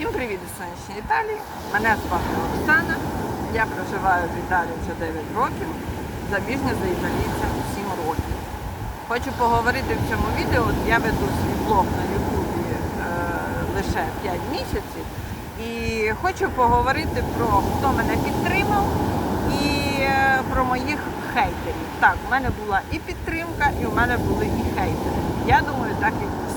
Всім привіт із сонячної Італії. Мене звати Оксана. Я проживаю в Італії вже 9 років. Заміжня за італійцем 7 років. Хочу поговорити в цьому відео. Я веду свій блог на Ютубі е, лише 5 місяців. І хочу поговорити про хто мене підтримав і е, про моїх хейтерів. Так, у мене була і підтримка, і у мене були і хейтери. Я думаю, так і всіх.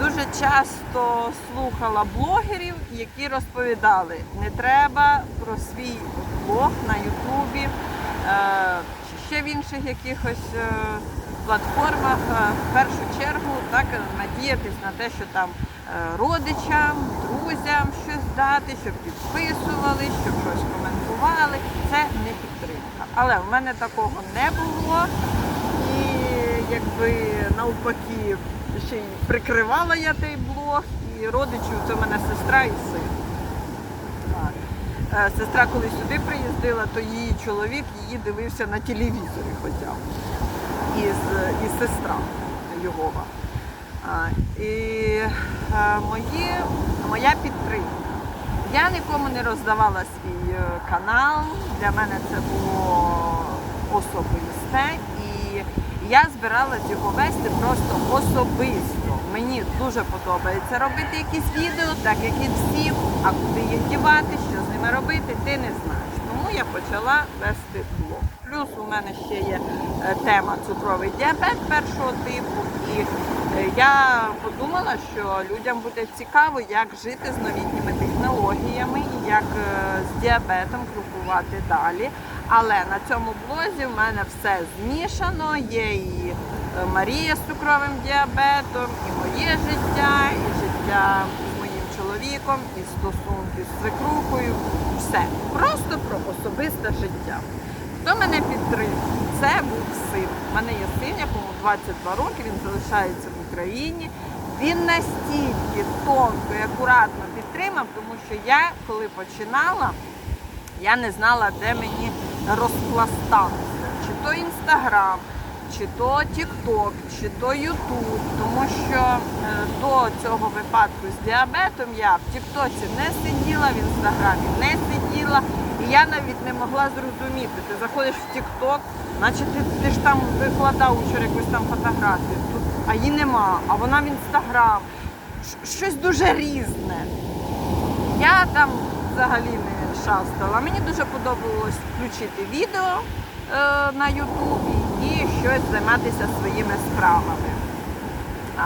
Дуже часто слухала блогерів, які розповідали, не треба про свій блог на Ютубі, е, чи ще в інших якихось е, платформах. е, В першу чергу так надіятись на те, що там родичам, друзям щось дати, щоб підписували, щоб щось коментували. Це не підтримка. Але в мене такого не було. Якби навпаки ще й прикривала я той блог, і родичів це в мене сестра і син. Е, Сестра, коли сюди приїздила, то її чоловік її дивився на телевізорі хоча б. І, сестра Йогова. І е, мої, моя підтримка. Я нікому не роздавала свій е, канал. Для мене це було особисте. Я збиралась його вести просто особисто. Мені дуже подобається робити якісь відео, так як і всім, а куди їх дівати, що з ними робити, ти не знаєш. Тому я почала вести блог. Плюс у мене ще є е, тема цукровий діабет першого типу. І е, я подумала, що людям буде цікаво, як жити з новітніми технологіями, і як е, з діабетом крокувати далі. Але на цьому блозі в мене все змішано. Є і е, Марія з цукровим діабетом, і моє життя, і життя з моїм чоловіком, і стосунки з свекрухою. Все просто про особисте життя. Хто мене підтримав? Це був син. У мене є син, якому 22 роки, він залишається в Україні. Він настільки тонко і акуратно підтримав, тому що я, коли починала, я не знала, де мені розпластатися. Чи то Інстаграм, чи то Тікток, чи то Ютуб. Тому що е, до цього випадку з діабетом я в Тіктоці не сиділа, в Інстаграмі не сиділа. І я навіть не могла зрозуміти. Ти заходиш в Тікток, наче ти, ти ж там викладав вчора якусь там фотографію, тут, а її нема, а вона в Інстаграм. Щось дуже різне. Я там взагалі не шастала. Мені дуже подобалось включити відео е, на Ютубі і щось займатися своїми справами. А,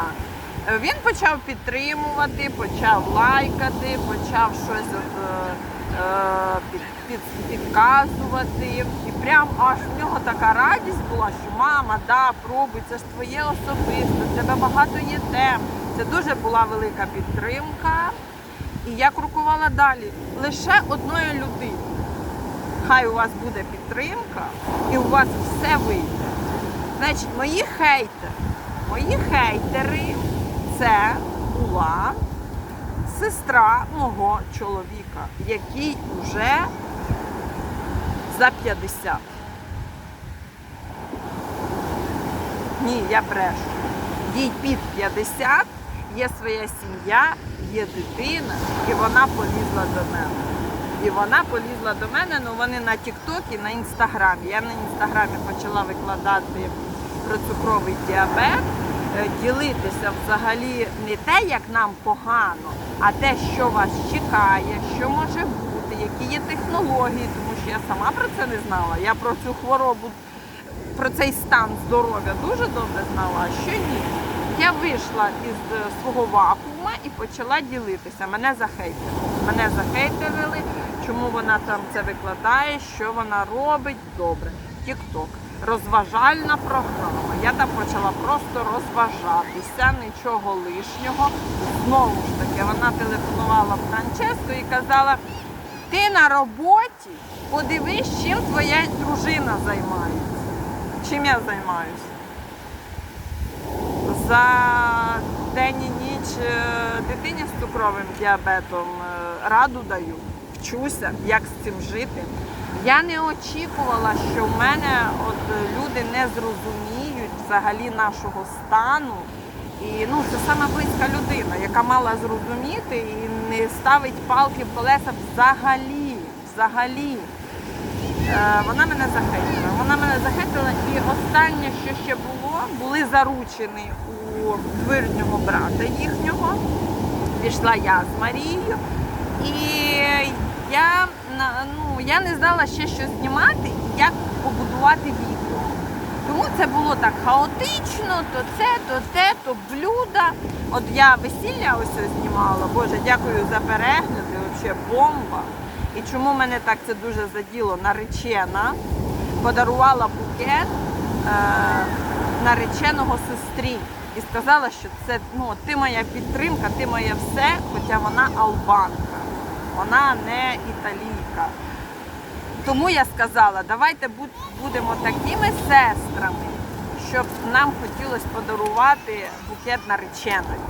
він почав підтримувати, почав лайкати, почав щось е, е, під, під, підказувати. І прям аж в нього така радість була, що мама, да, пробуй, це ж твоє особисте, в тебе багато є тем. Це дуже була велика підтримка. І я крокувала далі лише одної людини. Хай у вас буде підтримка і у вас все вийде. Значить, мої хейтери, мої хейтери це була сестра мого чоловіка, який вже за 50. Ні, я брешу. Їй під 50, є своя сім'я, є дитина, і вона полізла до мене. І вона полізла до мене, ну вони на Тіктокі, на Інстаграмі. Я на Інстаграмі почала викладати про цукровий діабет, е, ділитися взагалі не те, як нам погано, а те, що вас чекає, що може бути, які є технології, тому що я сама про це не знала. Я про цю хворобу про цей стан здоров'я дуже добре знала, а що ні. Я вийшла із е, свого вакуума і почала ділитися. Мене захейтили. Мене захейтили, чому вона там це викладає, що вона робить. Добре. Тік-ток. Розважальна програма. Я там почала просто розважатися, нічого лишнього. Знову ж таки, вона телефонувала в Франческо і казала: ти на роботі, подивись, чим твоя дружина займається. Чим я займаюся? За день і ніч дитині з цукровим діабетом е, раду даю, вчуся, як з цим жити. Я не очікувала, що в мене от е, люди не зрозуміють взагалі нашого стану І ну, це саме близька людина, яка мала зрозуміти і не ставить палки в колеса взагалі. взагалі. Е, вона мене захейтила. Вона мене захейтила. І останнє, що ще було, були заручені у двірнього брата їхнього. Пішла я з Марією. І я, ну, я не знала ще що знімати і як побудувати відео. Тому це було так хаотично, то це, то те, то блюда. От я весілля ось знімала. Боже, дякую за перегляди, взагалі бомба. І чому мене так це дуже заділо? Наречена подарувала букет е, нареченого сестрі і сказала, що це ну, ти моя підтримка, ти моє все, хоча вона албанка, вона не італійка. Тому я сказала, давайте будемо такими сестрами, щоб нам хотілося подарувати букет нареченої.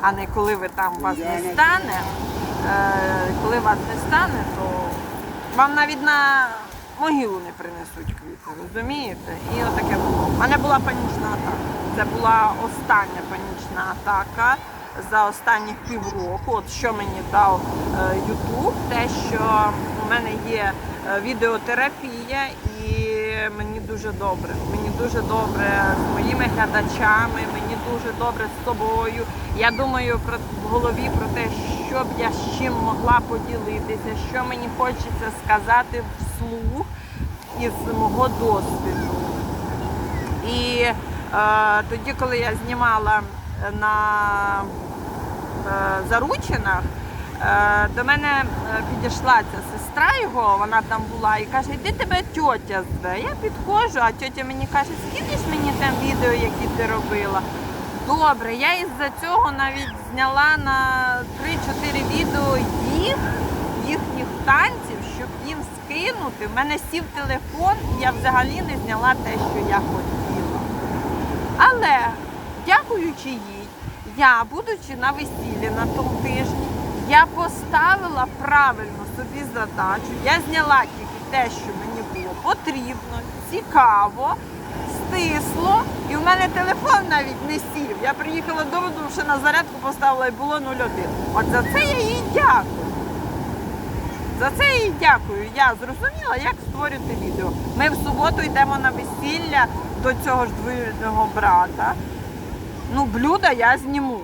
А не коли ви там вас не стане, е, коли вас не стане, то вам навіть на могилу не принесуть квіти, розумієте? І отаке було. У мене була панічна атака. Це була остання панічна атака за останніх півроку. От що мені дав Ютуб, те, що у мене є е, відеотерапія, і мені дуже добре. Мені дуже добре з моїми глядачами, мені дуже добре з тобою. Я думаю про в голові про те, що б я з чим могла поділитися, що мені хочеться сказати вслух із мого досвіду. І е, тоді, коли я знімала на е, заручинах, е, до мене е, підійшла ця сестра його, вона там була, і каже, йди тебе тьотя зве. Я підходжу, а тьотя мені каже, скинеш мені там відео, які ти робила. Добре, я із-за цього навіть зняла на 3-4 відео їх, їхніх танців, щоб їм скинути. В мене сів телефон, і я взагалі не зняла те, що я хотіла. Але, дякуючи їй, я, будучи на весіллі на тому тижні, я поставила правильно собі задачу. Я зняла тільки те, що мені було потрібно, цікаво, стисло, і в мене телефон навіть не сів. Я приїхала додому, ще на зарядку поставила і було 0,1. От за це я їй дякую. За це їй дякую. Я зрозуміла, як створювати відео. Ми в суботу йдемо на весілля до цього ж двоюрідного брата. Ну, блюда я зніму.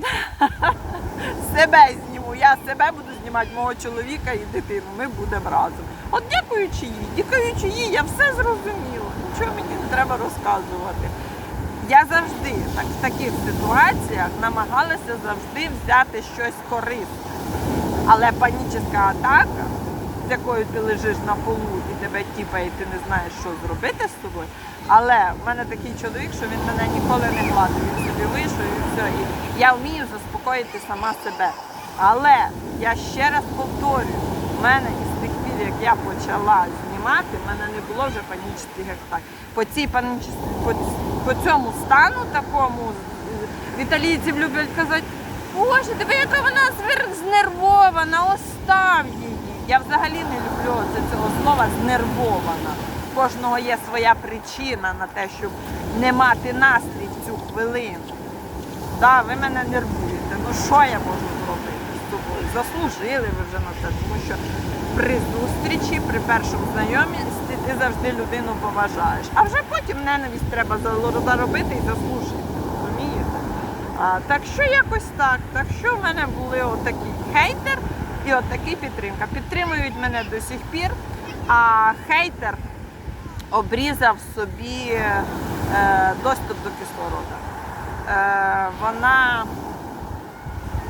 Себе зніму. Я себе буду знімати, мого чоловіка і дитину. Ми будемо разом. От дякуючи їй, дякуючи їй, я все зрозуміла. Нічого мені не треба розказувати. Я завжди так, в таких ситуаціях намагалася завжди взяти щось корисне. Але панічна атака, з якою ти лежиш на полу і тебе тіпає, і ти не знаєш, що зробити з собою. Але в мене такий чоловік, що він мене ніколи не гладив. Він собі вийшов і все. І я вмію заспокоїти сама себе. Але я ще раз повторюю, в мене із тих пір, як я почала знімати, в мене не було вже панічних атак. По цій панічній, по, по цьому стану такому італійців люблять казати, Боже, тебе яка вона знервована, остав її. Я взагалі не люблю це, цього слова знервована. В Кожного є своя причина на те, щоб не мати настрій в цю хвилину. Да, ви мене нервуєте. Ну що я можу зробити з тобою? Заслужили ви вже на це, тому що при зустрічі, при першому знайомстві ти завжди людину поважаєш. А вже потім ненависть треба заробити і заслужити. Розумієте? А, так що якось так. Так що в мене були отакий хейтер і отакий підтримка. Підтримують мене до сих пір, а хейтер обрізав собі е, доступ до кислорода. Е, вона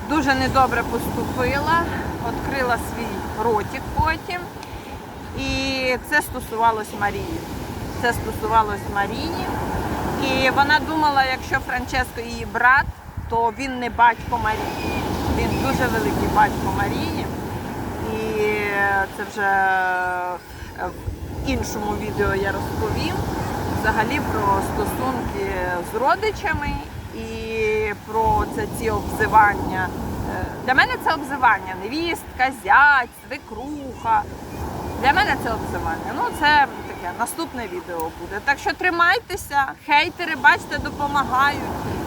дуже недобре поступила, відкрила свій ротик потім. І це стосувалось Марії. Це стосувалось Марії. І вона думала, якщо Франческо її брат, то він не батько Марії. Він дуже великий батько Марії. І це вже в іншому відео я розповім взагалі про стосунки з родичами і про це ці обзивання. Е, Для мене це обзивання невістка, зять, свекруха. Для мене це обзивання. Ну, це таке наступне відео буде. Так що тримайтеся, хейтери, бачите, допомагають.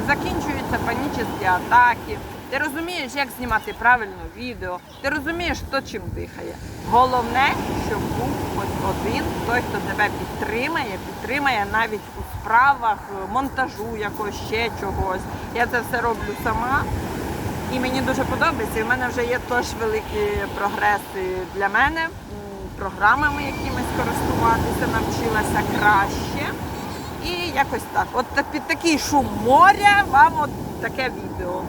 закінчуються панічні атаки. Ти розумієш, як знімати правильно відео, ти розумієш, хто чим дихає. Головне, щоб був ось один той, хто тебе підтримає, підтримає навіть у справах е, монтажу якогось ще чогось. Я це все роблю сама. І мені дуже подобається. І в мене вже є теж великі прогреси для мене. Програмами якимись користуватися навчилася краще. І якось так. От під такий шум моря вам от таке відео.